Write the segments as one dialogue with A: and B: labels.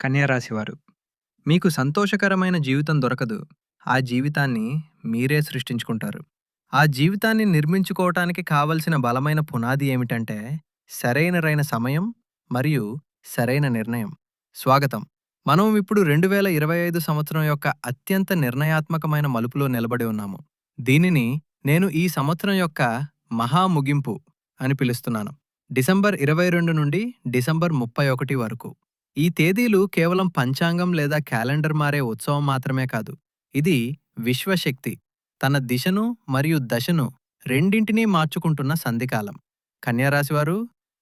A: కన్యారాశివారు మీకు సంతోషకరమైన జీవితం దొరకదు. ఆ జీవితాన్ని మీరే సృష్టించుకుంటారు. ఆ జీవితాన్ని నిర్మించుకోవటానికి కావలసిన బలమైన పునాది ఏమిటంటే సరైనరైన సమయం మరియు సరైన నిర్ణయం. స్వాగతం. మనం ఇప్పుడు రెండు వేల ఇరవై ఐదు సంవత్సరం యొక్క అత్యంత నిర్ణయాత్మకమైన మలుపులో నిలబడి ఉన్నాము. దీనిని నేను ఈ సంవత్సరం యొక్క మహా ముగింపు అని పిలుస్తున్నాను. డిసెంబర్ ఇరవై రెండు నుండి డిసెంబర్ ముప్పై ఒకటి వరకు. ఈ తేదీలు కేవలం పంచాంగం లేదా క్యాలెండర్ మారే ఉత్సవం మాత్రమే కాదు. ఇది విశ్వశక్తి. తన దిశను మరియు దశను రెండింటినీ మార్చుకుంటున్న సంధికాలం. కన్యారాశివారు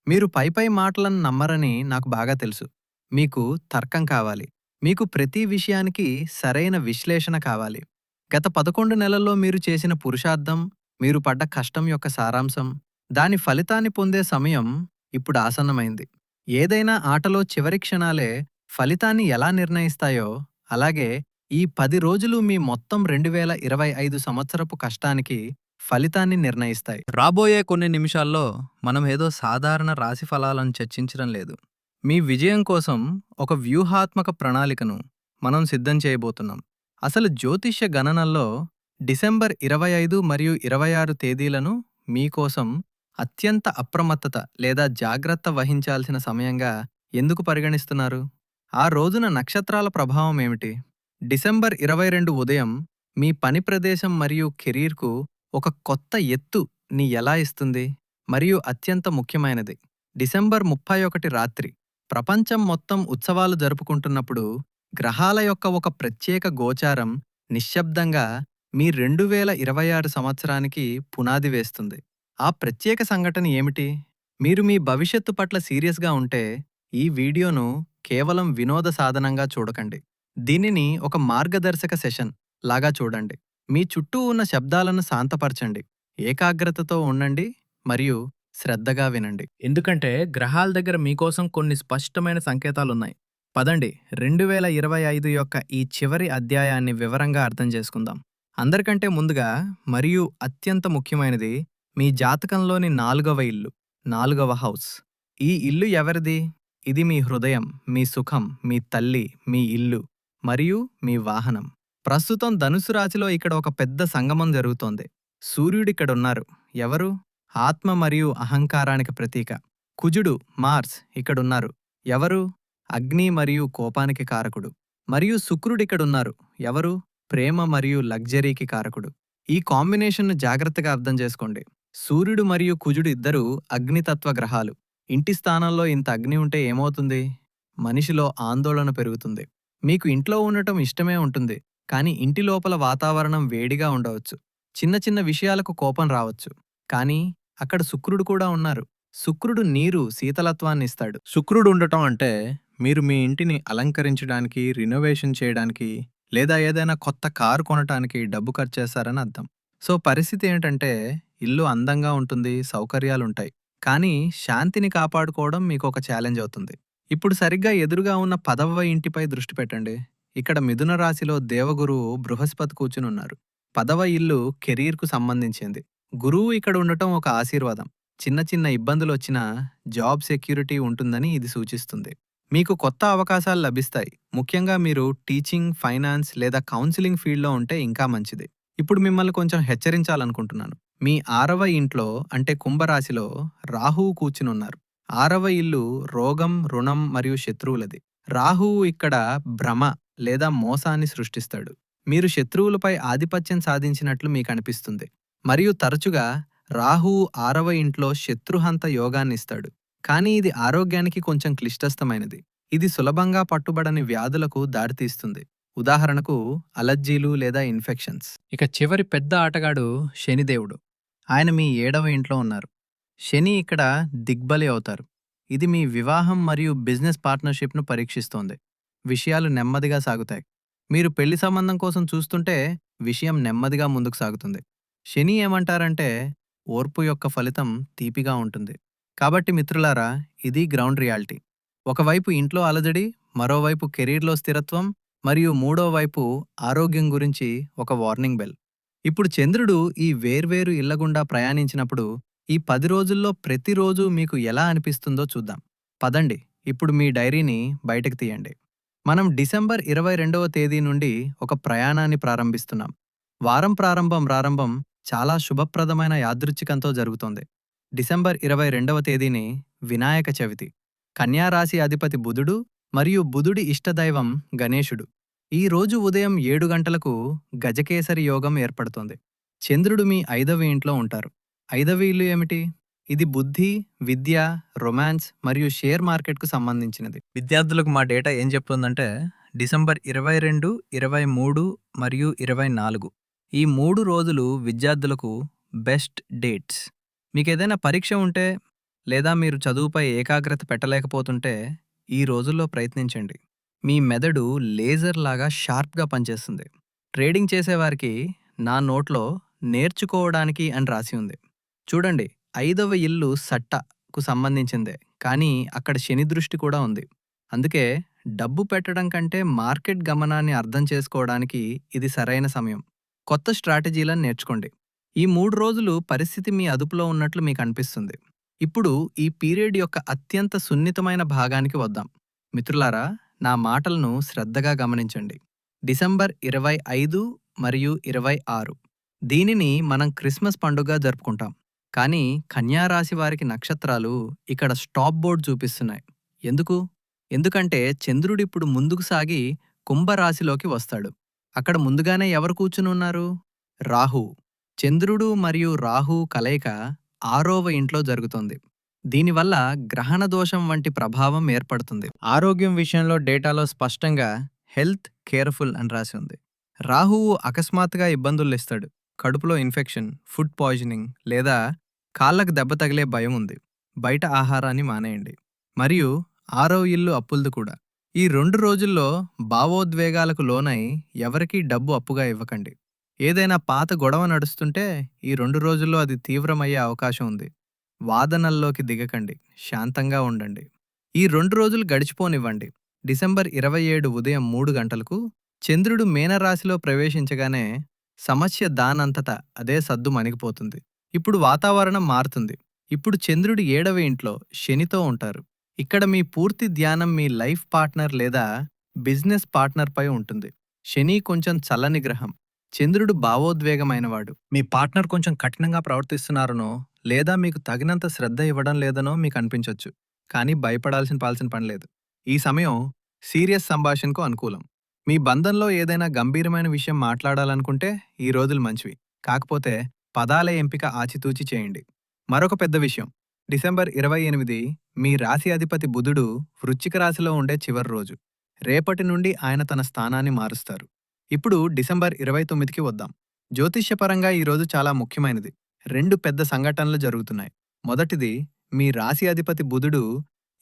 A: మీరు పైపై మాటలను నమ్మరని నాకు బాగా తెలుసు. మీకు తర్కం కావాలి. మీకు ప్రతి విషయానికి సరైన విశ్లేషణ కావాలి. గత పదకొండు నెలల్లో మీరు చేసిన పురుషార్థం మీరు పడ్డ కష్టం యొక్క సారాంశం దాని ఫలితాన్ని పొందే సమయం ఇప్పుడు ఆసన్నమైంది. ఏదైనా ఆటలో చివరి క్షణాలే ఫలితాన్ని ఎలా నిర్ణయిస్తాయో అలాగే ఈ పది రోజులు మీ మొత్తం రెండు వేల ఇరవై ఐదు సంవత్సరపు కష్టానికి ఫలితాన్ని నిర్ణయిస్తాయి.
B: రాబోయే కొన్ని నిమిషాల్లో మనం ఏదో సాధారణ రాశి ఫలాలను చర్చించడం లేదు.
A: మీ విజయం కోసం ఒక వ్యూహాత్మక ప్రణాళికను మనం సిద్ధం చేయబోతున్నాం. అసలు జ్యోతిష్య గణనల్లో డిసెంబర్ ఇరవై ఐదు మరియు ఇరవై ఆరు తేదీలను మీకోసం అత్యంత అప్రమత్తత లేదా జాగ్రత్త వహించాల్సిన సమయంగా ఎందుకు పరిగణిస్తున్నారు? ఆ రోజున నక్షత్రాల ప్రభావం ఏమిటి? డిసెంబర్ ఇరవై రెండు ఉదయం మీ పని ప్రదేశం మరియు కెరీర్కు ఒక కొత్త ఎత్తు ని ఎలా ఇస్తుంది? మరియు అత్యంత ముఖ్యమైనది డిసెంబర్ ముప్పై ఒకటి రాత్రి ప్రపంచం మొత్తం ఉత్సవాలు జరుపుకుంటున్నప్పుడు గ్రహాల యొక్క ఒక ప్రత్యేక గోచారం నిశ్శబ్దంగా మీ రెండు వేల ఇరవై ఆరు సంవత్సరానికి పునాది వేస్తుంది. ఆ ప్రత్యేక సంఘటన ఏమిటి? మీరు మీ భవిష్యత్తు పట్ల సీరియస్గా ఉంటే ఈ వీడియోను కేవలం వినోద సాధనంగా చూడకండి. దీనిని ఒక మార్గదర్శక సెషన్ లాగా చూడండి. మీ చుట్టూ ఉన్న శబ్దాలను శాంతపరచండి. ఏకాగ్రతతో ఉండండి మరియు శ్రద్ధగా వినండి.
B: ఎందుకంటే గ్రహాల దగ్గర మీకోసం కొన్ని స్పష్టమైన సంకేతాలున్నాయి.
A: పదండి. రెండు వేల ఇరవై ఐదు యొక్క ఈ చివరి అధ్యాయాన్ని వివరంగా అర్థం చేసుకుందాం. అందరికంటే ముందుగా మరియు అత్యంత ముఖ్యమైనది మీ జాతకంలోని నాలుగవ ఇల్లు నాలుగవ హౌస్. ఈ ఇల్లు ఎవరిది? ఇది మీ హృదయం మీ సుఖం మీ తల్లి మీ ఇల్లు మరియు మీ వాహనం. ప్రస్తుతం ధనుసు రాశిలో ఇక్కడ ఒక పెద్ద సంగమం జరుగుతోంది. సూర్యుడిక్కడున్నారు. ఎవరు? ఆత్మ మరియు అహంకారానికి ప్రతీక. కుజుడు మార్స్ ఇక్కడున్నారు. ఎవరు? అగ్ని మరియు కోపానికి కారకుడు. మరియు శుక్రుడిక్కడున్నారు. ఎవరు? ప్రేమ మరియు లగ్జరీకి కారకుడు. ఈ కాంబినేషన్ను జాగ్రత్తగా అర్థం చేసుకోండి. సూర్యుడు మరియు కుజుడు ఇద్దరూ అగ్నితత్వ గ్రహాలు. ఇంటి స్థానంలో ఇంత అగ్ని ఉంటే ఏమవుతుంది? మనిషిలో ఆందోళన పెరుగుతుంది. మీకు ఇంట్లో ఉండటం ఇష్టమే ఉంటుంది కానీ ఇంటి లోపల వాతావరణం వేడిగా ఉండవచ్చు. చిన్న చిన్న విషయాలకు కోపం రావచ్చు. కానీ అక్కడ శుక్రుడు కూడా ఉన్నారు. శుక్రుడు నీరు శీతలత్వాన్ని ఇస్తాడు.
B: శుక్రుడు ఉండటం అంటే మీరు మీ ఇంటిని అలంకరించడానికి రినోవేషన్ చేయడానికి
A: లేదా ఏదైనా కొత్త కారు కొనటానికి డబ్బు ఖర్చు చేశారని అర్థం. సో పరిస్థితి ఏంటంటే ఇల్లు అందంగా ఉంటుంది సౌకర్యాలుంటాయి. కానీ శాంతిని కాపాడుకోవడం మీకు ఒక ఛాలెంజ్ అవుతుంది. ఇప్పుడు సరిగ్గా ఎదురుగా ఉన్న పదవ ఇంటిపై దృష్టి పెట్టండి. ఇక్కడ మిథున రాశిలో దేవగురువు బృహస్పతి కూర్చుని ఉన్నారు. పదవ ఇల్లు కెరీర్కు సంబంధించింది. గురువు ఇక్కడ ఉండటం ఒక ఆశీర్వాదం. చిన్న చిన్న ఇబ్బందులు వచ్చినా జాబ్ సెక్యూరిటీ ఉంటుందని ఇది సూచిస్తుంది. మీకు కొత్త అవకాశాలు లభిస్తాయి. ముఖ్యంగా మీరు టీచింగ్ ఫైనాన్స్ లేదా కౌన్సిలింగ్ ఫీల్డ్లో ఉంటే ఇంకా మంచిది. ఇప్పుడు మిమ్మల్ని కొంచెం హెచ్చరించాలనుకుంటున్నాను. మీ ఆరవ ఇంట్లో అంటే కుంభరాశిలో రాహువు కూర్చునున్నారు. ఆరవ ఇల్లు రోగం రుణం మరియు శత్రువులది. రాహువు ఇక్కడ భ్రమ లేదా మోసాన్ని సృష్టిస్తాడు. మీరు శత్రువులపై ఆధిపత్యం సాధించినట్లు మీకు అనిపిస్తుంది. మరియు తరచుగా రాహువు ఆరవ ఇంట్లో శత్రుహంత యోగాన్నిస్తాడు. కానీ ఇది ఆరోగ్యానికి కొంచెం క్లిష్టస్థమైనది. ఇది సులభంగా పట్టుబడని వ్యాధులకు దారితీస్తుంది. ఉదాహరణకు అలర్జీలు లేదా ఇన్ఫెక్షన్స్. ఇక చివరి పెద్ద ఆటగాడు శనిదేవుడు. ఆయన మీ ఏడవ ఇంట్లో ఉన్నారు. శని ఇక్కడ దిగ్బలి అవుతారు. ఇది మీ వివాహం మరియు బిజినెస్ పార్ట్నర్షిప్ను పరీక్షిస్తోంది. విషయాలు నెమ్మదిగా సాగుతాయి. మీరు పెళ్ళి సంబంధం కోసం చూస్తుంటే విషయం నెమ్మదిగా ముందుకు సాగుతుంది. శని ఏమంటారంటే ఓర్పు యొక్క ఫలితం తీపిగా ఉంటుంది. కాబట్టి మిత్రులారా ఇది గ్రౌండ్ రియాలిటీ. ఒకవైపు ఇంట్లో అలజడి మరోవైపు కెరీర్లో స్థిరత్వం మరియు మూడో వైపు ఆరోగ్యం గురించి ఒక వార్నింగ్ బెల్. ఇప్పుడు చంద్రుడు ఈ వేర్వేరు ఇళ్ళగుండా ప్రయాణించినప్పుడు ఈ పది రోజుల్లో ప్రతిరోజు మీకు ఎలా అనిపిస్తుందో చూద్దాం. పదండి ఇప్పుడు మీ డైరీని బయటకు తీయండి. మనం డిసెంబర్ ఇరవై రెండవ తేదీ నుండి ఒక ప్రయాణాన్ని ప్రారంభిస్తున్నాం. వారం ప్రారంభం ప్రారంభం చాలా శుభప్రదమైన యాదృచ్ఛికంతో జరుగుతోంది. డిసెంబర్ ఇరవై రెండవ తేదీని వినాయక చవితి. కన్యారాశి అధిపతి బుధుడు మరియు బుధుడి ఇష్టదైవం గణేశుడు. ఈ రోజు ఉదయం ఏడు గంటలకు గజకేసరి యోగం ఏర్పడుతోంది. చంద్రుడు మీ ఐదవ ఇంట్లో ఉంటారు. ఐదవ ఇల్లు ఏమిటి? ఇది బుద్ధి విద్య రొమాన్స్ మరియు షేర్ మార్కెట్కు సంబంధించినది.
B: విద్యార్థులకు మా డేటా ఏం చెప్తుందంటే డిసెంబర్ ఇరవై రెండు ఇరవై మూడు మరియు ఇరవై నాలుగు. ఈ మూడు రోజులు విద్యార్థులకు బెస్ట్ డేట్స్. మీకు ఏదైనా పరీక్ష ఉంటే లేదా మీరు చదువుపై ఏకాగ్రత పెట్టలేకపోతుంటే ఈ రోజుల్లో ప్రయత్నించండి. మీ మెదడు లేజర్ లాగా షార్ప్గా పనిచేస్తుంది. ట్రేడింగ్ చేసేవారికి నా నోట్లో నేర్చుకోవడానికి అని రాసి ఉంది. చూడండి ఐదవ ఇల్లు సట్టకు సంబంధించిందే కానీ అక్కడ శని దృష్టి కూడా ఉంది. అందుకే డబ్బు పెట్టడం కంటే మార్కెట్ గమనాన్ని అర్థం చేసుకోవడానికి ఇది సరైన సమయం. కొత్త స్ట్రాటజీలను నేర్చుకోండి. ఈ మూడు రోజులు పరిస్థితి మీ అదుపులో ఉన్నట్లు మీకు అనిపిస్తుంది. ఇప్పుడు ఈ పీరియడ్ యొక్క అత్యంత సున్నితమైన భాగానికి వద్దాం. మిత్రులారా నా మాటలను శ్రద్ధగా గమనించండి. డిసెంబర్ ఇరవై ఐదు మరియు ఇరవై ఆరు. దీనిని మనం క్రిస్మస్ పండుగ జరుపుకుంటాం. కానీ కన్యారాశి వారికి నక్షత్రాలు ఇక్కడ స్టాప్ బోర్డ్ చూపిస్తున్నాయి. ఎందుకు? ఎందుకంటే చంద్రుడిప్పుడు ముందుకు సాగి కుంభరాశిలోకి వస్తాడు. అక్కడ ముందుగానే ఎవరు కూర్చునున్నారు రాహు. చంద్రుడు మరియు రాహు కలయిక ఆరోవ ఇంట్లో జరుగుతోంది. దీనివల్ల గ్రహణ దోషం వంటి ప్రభావం ఏర్పడుతుంది. ఆరోగ్యం విషయంలో డేటాలో స్పష్టంగా హెల్త్ కేర్ఫుల్ అని రాసి ఉంది.
A: రాహువు అకస్మాత్తుగా ఇబ్బందులు ఇస్తాడు కడుపులో ఇన్ఫెక్షన్ ఫుడ్ పాయిజనింగ్ లేదా కాళ్ళకు దెబ్బ తగిలే భయం ఉంది. బయట ఆహారాన్ని మానేయండి. మరియు ఆరో ఇల్లు అప్పులది కూడా. ఈ రెండు రోజుల్లో భావోద్వేగాలకు లోనై ఎవరికీ డబ్బు అప్పుగా ఇవ్వకండి. ఏదైనా పాత గొడవ నడుస్తుంటే ఈ రెండు రోజుల్లో అది తీవ్రమయ్యే అవకాశం ఉంది. వాదనల్లోకి దిగకండి. శాంతంగా ఉండండి. ఈ రెండు రోజులు గడిచిపోనివ్వండి. డిసెంబర్ ఇరవై ఏడు ఉదయం మూడు గంటలకు చంద్రుడు మీనరాశిలో ప్రవేశించగానే సమస్య దానంతట అదే సద్దు మణిగిపోతుంది. ఇప్పుడు వాతావరణం మారుతుంది. ఇప్పుడు చంద్రుడు ఏడవ ఇంట్లో శనితో ఉంటారు. ఇక్కడ మీ పూర్తి ధ్యానం మీ లైఫ్ పార్ట్నర్ లేదా బిజినెస్ పార్ట్నర్పై ఉంటుంది. శని కొంచెం చల్లని గ్రహం. చంద్రుడు భావోద్వేగమైనవాడు.
B: మీ పార్ట్నర్ కొంచెం కఠినంగా ప్రవర్తిస్తున్నారనో లేదా మీకు తగినంత శ్రద్ధ ఇవ్వడం లేదనో మీకు అనిపించవచ్చు
A: కానీ భయపడాల్సిన పాల్సిన పని లేదు. ఈ సమయం సీరియస్ సంభాషణకు అనుకూలం. మీ బంధంలో ఏదైనా గంభీరమైన విషయం మాట్లాడాలనుకుంటే ఈ రోజులు మంచివి. కాకపోతే పదాల ఎంపిక ఆచితూచి చేయండి. మరొక పెద్ద విషయం. డిసెంబర్ ఇరవై ఎనిమిది మీ రాశి అధిపతి బుధుడు వృశ్చిక రాశిలో ఉండే చివరి రోజు. రేపటి నుండి ఆయన తన స్థానాన్ని మారుస్తారు. ఇప్పుడు డిసెంబర్ ఇరవై తొమ్మిదికి వద్దాం. జ్యోతిష్యపరంగా ఈ రోజు చాలా ముఖ్యమైనది. రెండు పెద్ద సంఘటనలు జరుగుతున్నాయి. మొదటిది మీ రాశి అధిపతి బుధుడు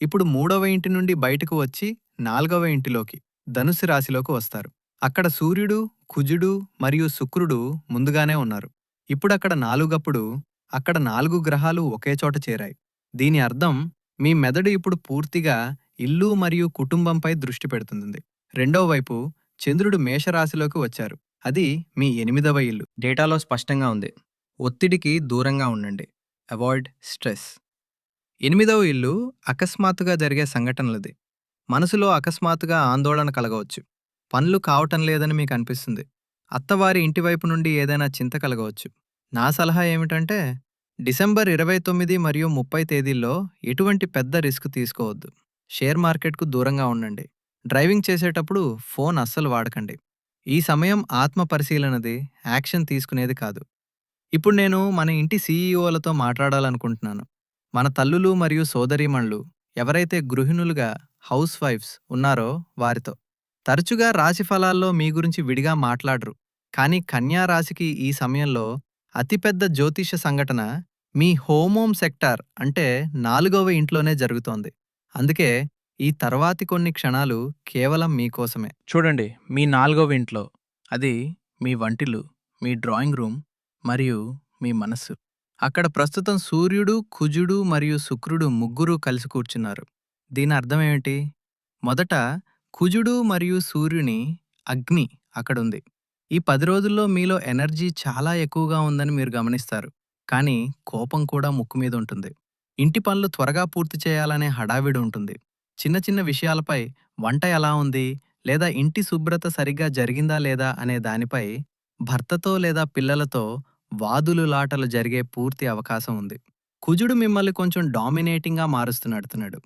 A: ఇప్పుడు మూడవ ఇంటి నుండి బయటకు వచ్చి నాల్గవ ఇంటిలోకి ధనుసు రాశిలోకి వస్తారు. అక్కడ సూర్యుడు కుజుడు మరియు శుక్రుడు ముందుగానే ఉన్నారు. ఇప్పుడక్కడ నాలుగప్పుడు అక్కడ నాలుగు గ్రహాలు ఒకే చోట చేరాయి. దీని అర్థం మీ మెదడు ఇప్పుడు పూర్తిగా ఇల్లు మరియు కుటుంబంపై దృష్టి పెడుతుంది. రెండో వైపు చంద్రుడు మేషరాశిలోకి వచ్చారు. అది మీ ఎనిమిదవ ఇల్లు.
B: డేటాలో స్పష్టంగా ఉంది. ఒత్తిడికి దూరంగా ఉండండి. అవాయిడ్ స్ట్రెస్
A: ఎనిమిదవ ఇల్లు అకస్మాత్తుగా జరిగే సంఘటనలది. మనసులో అకస్మాత్తుగా ఆందోళన కలగవచ్చు. పనులు కావటం లేదని మీకు అనిపిస్తుంది. అత్తవారి ఇంటివైపు నుండి ఏదైనా చింత కలగవచ్చు. నా సలహా ఏమిటంటే డిసెంబర్ ఇరవై తొమ్మిది మరియు ముప్పై తేదీల్లో ఎటువంటి పెద్ద రిస్క్ తీసుకోవద్దు. షేర్ మార్కెట్కు దూరంగా ఉండండి. డ్రైవింగ్ చేసేటప్పుడు ఫోన్ అస్సలు వాడకండి. ఈ సమయం ఆత్మ పరిశీలనది యాక్షన్ తీసుకునేది కాదు. ఇప్పుడు నేను మన ఇంటి సీఈఓలతో మాట్లాడాలనుకుంటున్నాను. మన తల్లులు మరియు సోదరీమణులు ఎవరైతే గృహిణులుగా హౌస్ వైఫ్స్ ఉన్నారో వారితో. తరచుగా రాశి ఫలాల్లో మీ గురించి విడిగా మాట్లాడరు. కానీ కన్యా రాశికి ఈ సమయంలో అతిపెద్ద జ్యోతిష సంఘటన మీ హోమోమ్ సెక్టార్ అంటే నాలుగవ ఇంట్లోనే జరుగుతోంది. అందుకే ఈ తర్వాతి కొన్ని క్షణాలు కేవలం మీకోసమే
B: చూడండి మీ నాలుగవ ఇంట్లో అది మీ వంటిలు మీ డ్రాయింగ్ రూమ్ మరియు మీ మనస్సు.
A: అక్కడ ప్రస్తుతం సూర్యుడు కుజుడు మరియు శుక్రుడు ముగ్గురు కలిసి కూర్చున్నారు. దీని అర్థమేమిటి మొదట కుజుడు మరియు సూర్యుని అగ్ని అక్కడుంది. ఈ పది రోజుల్లో మీలో ఎనర్జీ చాలా ఎక్కువగా ఉందని మీరు గమనిస్తారు. కానీ కోపం కూడా ముక్కు మీద ఉంటుంది. ఇంటి పనులు త్వరగా పూర్తి చేయాలనే హడావిడి ఉంటుంది. చిన్న చిన్న విషయాలపై వంట ఎలా ఉంది? లేదా ఇంటి శుభ్రత సరిగ్గా జరిగిందా లేదా అనే దానిపై భర్తతో లేదా పిల్లలతో వాదులు లాటలు జరిగే పూర్తి అవకాశం ఉంది. కుజుడు మిమ్మల్ని కొంచెం డామినేటింగ్గా మారుస్తున్నడుతున్నాడు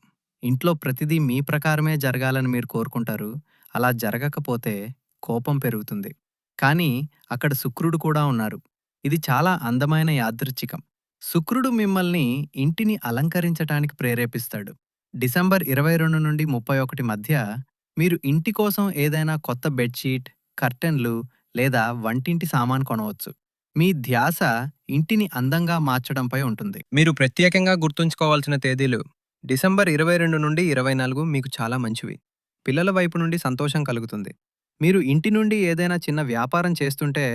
A: ఇంట్లో ప్రతిదీ మీ ప్రకారమే జరగాలని మీరు కోరుకుంటారు. అలా జరగకపోతే కోపం పెరుగుతుంది. కానీ అక్కడ శుక్రుడు కూడా ఉన్నారు. ఇది చాలా అందమైన యాదృచ్ఛికం. శుక్రుడు మిమ్మల్ని ఇంటిని అలంకరించటానికి ప్రేరేపిస్తాడు. డిసెంబర్ ఇరవై రెండు నుండి ముప్పై ఒకటి మధ్య మీరు ఇంటి కోసం ఏదైనా కొత్త బెడ్షీట్ కర్టెన్లు లేదా వంటింటి సామాన్ కొనవచ్చు. మీ ధ్యాస ఇంటిని అందంగా మార్చడంపై ఉంటుంది.
B: మీరు ప్రత్యేకంగా గుర్తుంచుకోవాల్సిన తేదీలు డిసెంబర్ ఇరవై రెండు నుండి ఇరవై నాలుగు మీకు చాలా మంచివి. పిల్లల వైపు నుండి సంతోషం కలుగుతుంది.
A: మీరు ఇంటి నుండి ఏదైనా చిన్న వ్యాపారం చేస్తుంటే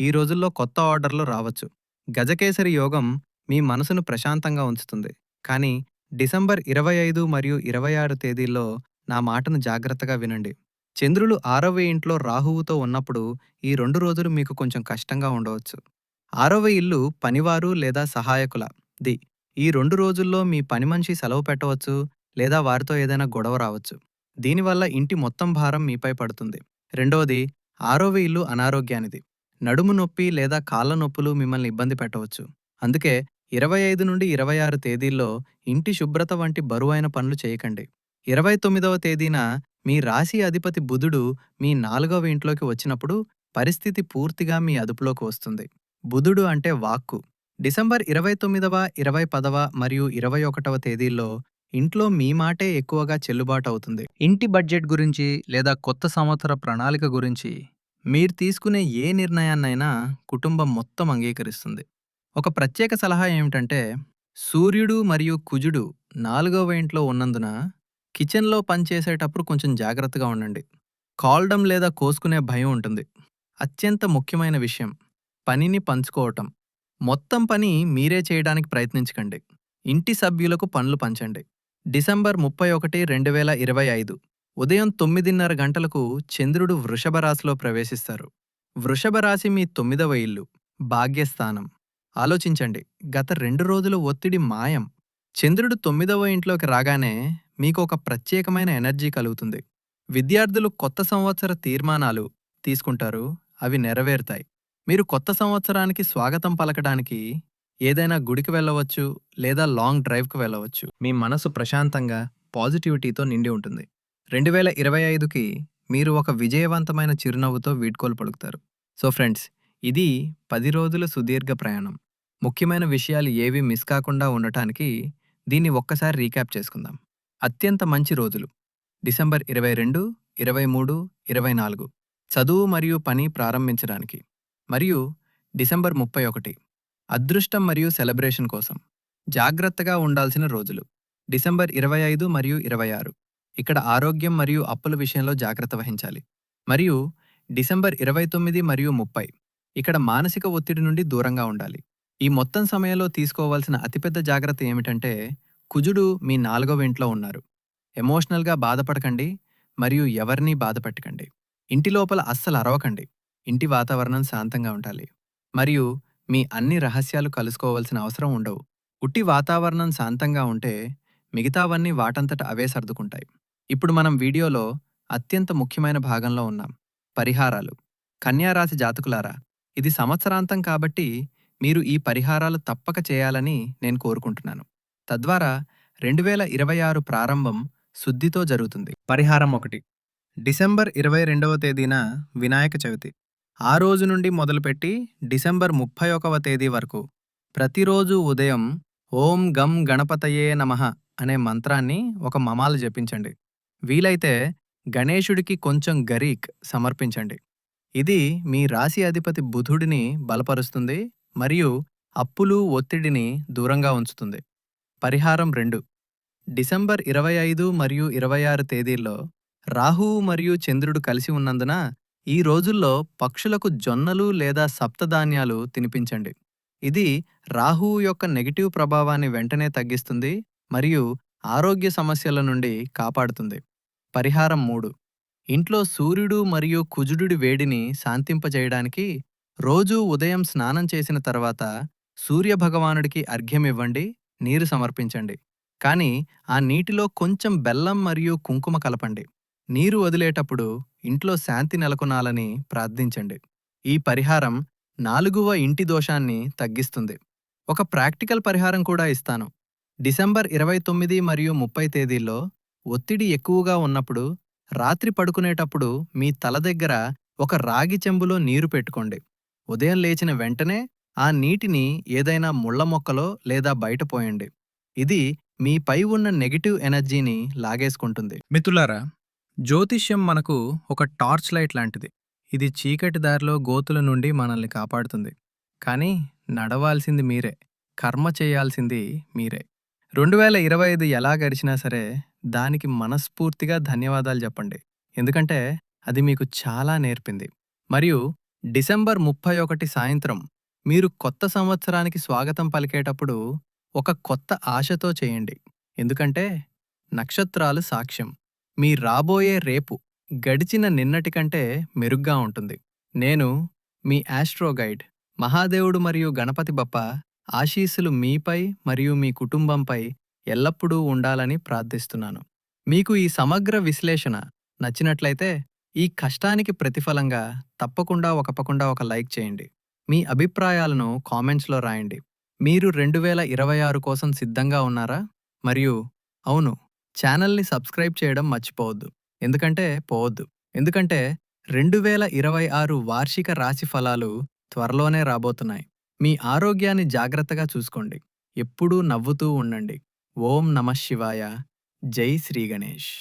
A: ఈ రోజుల్లో కొత్త ఆర్డర్లు రావచ్చు. గజకేసరి యోగం మీ మనసును ప్రశాంతంగా ఉంచుతుంది. కానీ డిసెంబర్ ఇరవై ఐదు మరియు ఇరవై ఆరు తేదీల్లో నా మాటను జాగ్రత్తగా వినండి. చంద్రులు ఆరవ ఇంట్లో రాహువుతో ఉన్నప్పుడు ఈ రెండు రోజులు మీకు కొంచెం కష్టంగా ఉండవచ్చు. ఆరవ ఇల్లు పనివారు లేదా సహాయకుల. ది. ఈ రెండు రోజుల్లో మీ పని మనిషి సెలవు పెట్టవచ్చు లేదా వారితో ఏదైనా గొడవ రావచ్చు. దీనివల్ల ఇంటి మొత్తం భారం మీపై పడుతుంది. రెండవది ఆరవ ఇల్లు అనారోగ్యానిది. నడుము నొప్పి లేదా కాళ్ళ నొప్పులు మిమ్మల్ని ఇబ్బంది పెట్టవచ్చు. అందుకే ఇరవై ఐదు నుండి ఇరవై ఆరు తేదీల్లో ఇంటి శుభ్రత వంటి బరువైన పనులు చేయకండి. ఇరవై తొమ్మిదవ తేదీన మీ రాశి అధిపతి బుధుడు మీ నాలుగవ ఇంట్లోకి వచ్చినప్పుడు పరిస్థితి పూర్తిగా మీ అదుపులోకి వస్తుంది. బుధుడు అంటే వాక్కు. డిసెంబర్ ఇరవై తొమ్మిదవ ఇరవై పదవ మరియు ఇరవై ఒకటవ తేదీల్లో ఇంట్లో మీ మాటే ఎక్కువగా చెల్లుబాటు అవుతుంది.
B: ఇంటి బడ్జెట్ గురించి లేదా కొత్త సంవత్సర ప్రణాళిక గురించి
A: మీరు తీసుకునే ఏ నిర్ణయాన్నైనా కుటుంబం మొత్తం అంగీకరిస్తుంది. ఒక ప్రత్యేక సలహా ఏమిటంటే సూర్యుడు మరియు కుజుడు నాలుగవ ఇంట్లో ఉన్నందున కిచెన్లో పనిచేసేటప్పుడు కొంచెం జాగ్రత్తగా ఉండండి. కాల్డం లేదా కోసుకునే భయం ఉంటుంది. అత్యంత ముఖ్యమైన విషయం పనిని పంచుకోవటం. మొత్తం పని మీరే చేయడానికి ప్రయత్నించకండి. ఇంటి సభ్యులకు పనులు పంచండి. డిసెంబర్ ముప్పై ఒకటి రెండు వేల ఇరవై ఐదు. ఉదయం తొమ్మిదిన్నర గంటలకు చంద్రుడు వృషభ రాశిలో ప్రవేశిస్తారు. వృషభ రాశి మీ తొమ్మిదవ ఇల్లు. భాగ్యస్థానం. ఆలోచించండి. గత రెండు రోజుల ఒత్తిడి మాయం. చంద్రుడు తొమ్మిదవ ఇంట్లోకి రాగానే మీకు ఒక ప్రత్యేకమైన ఎనర్జీ కలుగుతుంది. విద్యార్థులు కొత్త సంవత్సర తీర్మానాలు తీసుకుంటారు అవి నెరవేరుతాయి. మీరు కొత్త సంవత్సరానికి స్వాగతం పలకడానికి ఏదైనా గుడికి వెళ్ళవచ్చు లేదా లాంగ్ డ్రైవ్కి వెళ్ళవచ్చు.
B: మీ మనసు ప్రశాంతంగా పాజిటివిటీతో నిండి ఉంటుంది. రెండు వేల ఇరవై ఐదుకి
A: మీరు ఒక విజయవంతమైన చిరునవ్వుతో వీడ్కోలు పలుకుతారు. సో ఫ్రెండ్స్ ఇది పది రోజుల సుదీర్ఘ ప్రయాణం. ముఖ్యమైన విషయాలు ఏవి మిస్ కాకుండా ఉండటానికి దీన్ని ఒక్కసారి రీక్యాప్ చేసుకుందాం. అత్యంత మంచి రోజులు. డిసెంబర్ ఇరవై రెండు ఇరవై మూడు ఇరవై నాలుగు. చదువు మరియు పని ప్రారంభించడానికి. మరియు డిసెంబర్ ముప్పై ఒకటి. అదృష్టం మరియు సెలబ్రేషన్ కోసం. జాగ్రత్తగా ఉండాల్సిన రోజులు. డిసెంబర్ ఇరవై ఐదు మరియు ఇరవై ఆరు. ఇక్కడ ఆరోగ్యం మరియు అప్పుల విషయంలో జాగ్రత్త వహించాలి. మరియు డిసెంబర్ ఇరవై తొమ్మిది మరియు ముప్పై. ఇక్కడ మానసిక ఒత్తిడి నుండి దూరంగా ఉండాలి. ఈ మొత్తం సమయంలో తీసుకోవాల్సిన అతిపెద్ద జాగ్రత్త ఏమిటంటే కుజుడు మీ నాలుగవ ఇంట్లో ఉన్నారు. ఎమోషనల్గా బాధపడకండి మరియు ఎవరినీ బాధపెట్టకండి. ఇంటి లోపల అస్సలు అరవకండి. ఇంటి వాతావరణం శాంతంగా ఉండాలి. మరియు మీ అన్ని రహస్యాలు కలుసుకోవాల్సిన అవసరం ఉండవు. ఉట్టి వాతావరణం శాంతంగా ఉంటే మిగతావన్నీ వాటంతట అవే సర్దుకుంటాయి. ఇప్పుడు మనం వీడియోలో అత్యంత ముఖ్యమైన భాగంలో ఉన్నాం. పరిహారాలు. కన్యారాశి జాతకులారా ఇది సంవత్సరాంతం కాబట్టి మీరు ఈ పరిహారాలు తప్పక చేయాలని నేను కోరుకుంటున్నాను. తద్వారా రెండు వేల ఇరవై ఆరు ప్రారంభం శుద్ధితో జరుగుతుంది.
B: పరిహారం ఒకటి. డిసెంబర్ ఇరవై రెండవ తేదీన వినాయక చవితి.
A: ఆ రోజు నుండి మొదలుపెట్టి డిసెంబర్ ముప్పై ఒకవ తేదీ వరకు ప్రతిరోజు ఉదయం ఓం గం గణపతయే నమః అనే మంత్రాన్ని ఒక మమాలు జపించండి. వీలైతే గణేశుడికి కొంచెం గరీక్ సమర్పించండి. ఇది మీ రాశి అధిపతి బుధుడిని బలపరుస్తుంది మరియు అప్పులు ఒత్తిడిని దూరంగా ఉంచుతుంది. పరిహారం రెండు. డిసెంబర్ ఇరవై ఐదు మరియు ఇరవై ఆరు తేదీల్లో రాహువు మరియు చంద్రుడు కలిసి ఉన్నందున ఈ రోజుల్లో పక్షులకు జొన్నలు లేదా సప్తధాన్యాలు తినిపించండి. ఇది రాహువు యొక్క నెగిటివ్ ప్రభావాన్ని వెంటనే తగ్గిస్తుంది మరియు ఆరోగ్య సమస్యల నుండి కాపాడుతుంది. పరిహారం మూడు. ఇంట్లో సూర్యుడు మరియు కుజుడుడి వేడిని శాంతింపజేయడానికి రోజూ ఉదయం స్నానం చేసిన తర్వాత సూర్యభగవానుడికి అర్ఘ్యమివ్వండి. నీరు సమర్పించండి. కానీ ఆ నీటిలో కొంచెం బెల్లం మరియు కుంకుమ కలపండి. నీరు వదిలేటప్పుడు ఇంట్లో శాంతి నెలకొనాలని ప్రార్థించండి. ఈ పరిహారం నాలుగువ ఇంటి దోషాన్ని తగ్గిస్తుంది. ఒక ప్రాక్టికల్ పరిహారం కూడా ఇస్తాను. డిసెంబర్ ఇరవై తొమ్మిది మరియు ముప్పై తేదీల్లో ఒత్తిడి ఎక్కువగా ఉన్నప్పుడు రాత్రి పడుకునేటప్పుడు మీ తల దగ్గర ఒక రాగి చెంబులో నీరు పెట్టుకోండి. ఉదయం లేచిన వెంటనే ఆ నీటిని ఏదైనా ముళ్ళ మొక్కలో లేదా బయట పోయండి. ఇది మీపై ఉన్న నెగిటివ్ ఎనర్జీని లాగేసుకుంటుంది.
B: మిత్రులారా జ్యోతిష్యం మనకు ఒక టార్చ్ లైట్ లాంటిది. ఇది చీకటి దారిలో గోతుల నుండి మనల్ని కాపాడుతుంది. కానీ నడవాల్సింది మీరే కర్మ చేయాల్సింది మీరే. రెండు వేల ఇరవై ఐదు ఎలా గడిచినా సరే దానికి మనస్ఫూర్తిగా ధన్యవాదాలు చెప్పండి. ఎందుకంటే అది మీకు చాలా నేర్పింది. మరియు డిసెంబర్ ముప్పై ఒకటి సాయంత్రం మీరు కొత్త సంవత్సరానికి స్వాగతం పలికేటప్పుడు ఒక కొత్త ఆశతో చేయండి. ఎందుకంటే నక్షత్రాలు సాక్ష్యం. మీ రాబోయే రేపు గడిచిన నిన్నటి కంటే మెరుగ్గా ఉంటుంది. నేను మీ ఆస్ట్రో గైడ్ మహాదేవుడు మరియు గణపతి బప్ప ఆశీస్సులు మీపై మరియు మీ కుటుంబంపై ఎల్లప్పుడూ ఉండాలని ప్రార్థిస్తున్నాను. మీకు ఈ సమగ్ర విశ్లేషణ నచ్చినట్లయితే ఈ కష్టానికి ప్రతిఫలంగా తప్పకుండా ఒకపకుండా ఒక లైక్ చేయండి. మీ అభిప్రాయాలను కామెంట్స్లో రాయండి. మీరు రెండు వేల ఇరవై ఆరు కోసం సిద్ధంగా ఉన్నారా? మరియు అవును ఛానల్ని సబ్స్క్రైబ్ చేయడం మర్చిపోవద్దు. ఎందుకంటే పోవద్దు. ఎందుకంటే రెండు వేల ఇరవై ఆరు వార్షిక రాశి ఫలాలు త్వరలోనే రాబోతున్నాయి. మీ ఆరోగ్యాన్ని జాగ్రత్తగా చూసుకోండి. ఎప్పుడూ నవ్వుతూ ఉండండి. ఓం నమ శివాయ. జై శ్రీ గణేష్.